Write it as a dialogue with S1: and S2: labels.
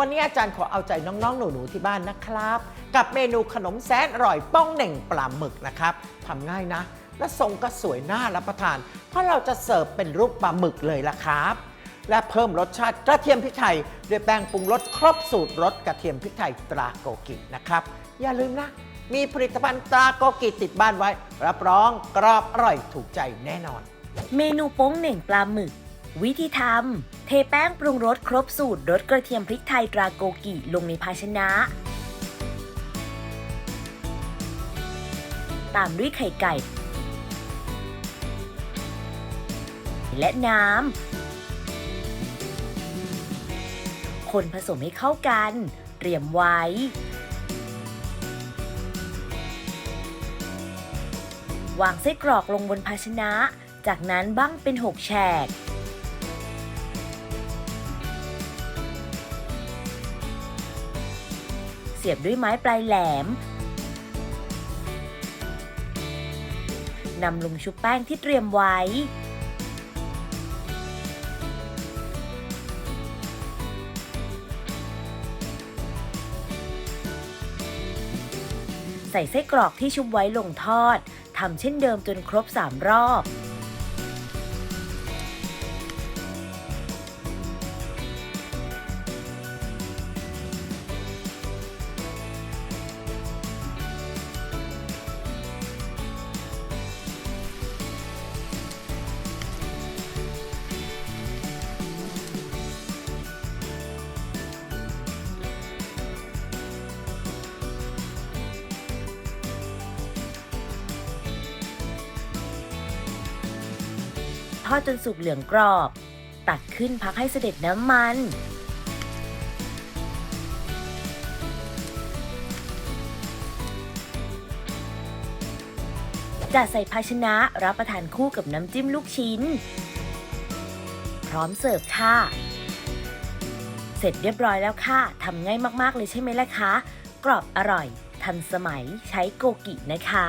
S1: วันนี้อาจารย์ขอเอาใจน้องๆ หนู ๆ ที่บ้านนะครับ กับเมนูขนมแสนอร่อยป้องเหน่งปลาหมึกนะครับทำง่ายนะ และทรงก็สวยน่ารับประทาน เพราะเราจะเสิร์ฟเป็นรูปปลาหมึกเลยละครับ และเพิ่มรสชาติกระเทียมพริกไทยด้วยแป้งปรุงรสครบสูตรรสกระเทียมพริกไทยตราโกกินะครับ อย่าลืมนะ มีผลิตภัณฑ์ตราโกกิติดบ้านไว้ รับรองกรอบอร่อยถูกใจแน่นอน
S2: เมนูโป้งเหน่งปลาหมึก วิธีทำ เทแป้งปรุงรสครบสูตรรสกระเทียมพริกไทยตราโกกิลงในภาชนะ ตามด้วยไข่ไก่ และน้ำ คนผสมให้เข้ากัน เตรียมไว้ วางไส้กรอกลงบนภาชนะ จากนั้นบั้งเป็น 6 แฉก สียบด้วยไม้ปลายแหลมนำลงชุบแป้งที่เตรียมไว้ ใส่ไส้กรอกที่ชุบไว้ลงทอดทำเช่นเดิมจนครบ 3 รอบ ทอดจนสุกเหลืองกรอบ ตักขึ้นพักให้เสด็จน้ำมัน จัดใส่ภาชนะรับประทานคู่กับน้ำจิ้มลูกชิ้น พร้อมเสิร์ฟค่ะ เสร็จเรียบร้อยแล้วค่ะทำง่ายมากๆเลยใช่ไหมล่ะคะ กรอบอร่อย ทันสมัยใช้โกกินะคะ